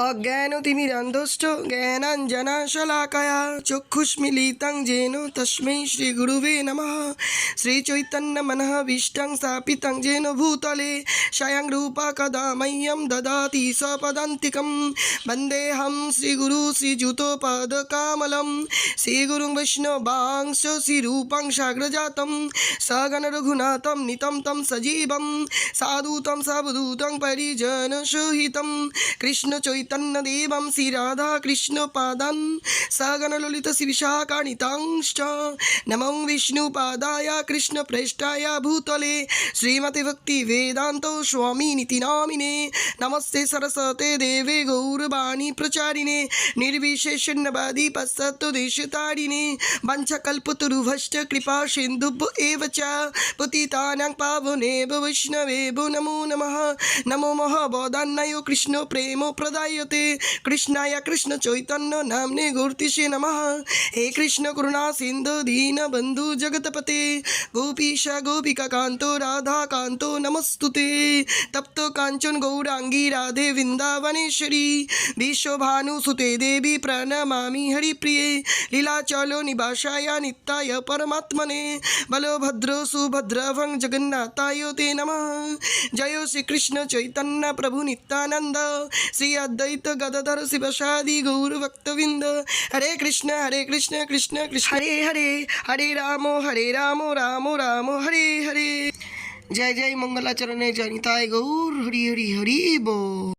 অজ্ঞান তিনি রান্ধশ্চ জ্ঞানাঞ্জনা শলাকয়া চক্ষুষ্মিলিতং যেন তস্मै শ্রীগুরুবে নমঃ শ্রীচৈতন্যমনঃভীষ্টং স্থাপিতং যেন ভূতলে স্বয়ং রূপা কदा मह्यं ददाति सपदान्तिकं वन्देऽहं श्रीगुरु श्रीयुतोपदकामलं श्रीगुरुं वैष्णवांश श्रीरूपं साग्रजातं सगणरघुनाथं नितं तं सजीवं साधुतं सवधूतं परिजनसहितं कृष्ण कृष्णचैतन्यदेवं श्रीराधाकृष्णपादान् सगणललितशिविशाकानितांश्च नमो विष्णुपादाय कृष्णप्रेष्ठाय भूतले श्रीमति भक्तिवेदान्तो स्वामिनिति नामिने नमस्ते सरस्वते देवे गौरवाणी प्रचारिणे निर्विशेषण्यवादी पश्चात्तदेशतारिणे वञ्चकल्पतरुभश्च कृपा सिन्धुभ्य एव च पतितानां पावनेव वैष्णवेभो नमो नमः नमो महाबोधान्नयो कृष्ण प्रेम প্রদায়তে কৃষ্ণায় কৃষ্ণ চৈতন্য নামনে গুর্তিষে নম হে কৃষ্ণ করুণা সিন্ধু দীন বন্ধু জগৎপতে গোপীশ গোপিকা কান্ত রাধা কান্ত নমস্তুতে তপ্ত কাঞ্চন গৌরাঙ্গী রাধে বৃন্দাবনেশ্বরী বিশ্বভানুসুতে দেবী প্রণমামি হরিপ্রিয়ে লীলাচল নিবাসায় নিত্যায় পরমাত্মনে বলভদ্র সুভদ্রভং জগন্নাথায় ते নমः জয় শ্রীকৃষ্ণ চৈতন্য প্রভু নিত্যানন্দ শ্রী ದ್ವೈತ ಗದಧರ ಶಿವಶಾದಿ ಗೌರ ಭಕ್ತವಿಂದ ಹರೇ ಕೃಷ್ಣ ಹರೇ ಕೃಷ್ಣ ಕೃಷ್ಣ ಕೃಷ್ಣ ಹರೇ ಹರೇ ಹರೇ ರಾಮ ಹರೇ ರಾಮ ರಾಮ ರಾಮ ಹರೇ ಹರೇ জয় জয় মঙ্গলাচরণে জনিতায় গৌর হরি হরি হরি বো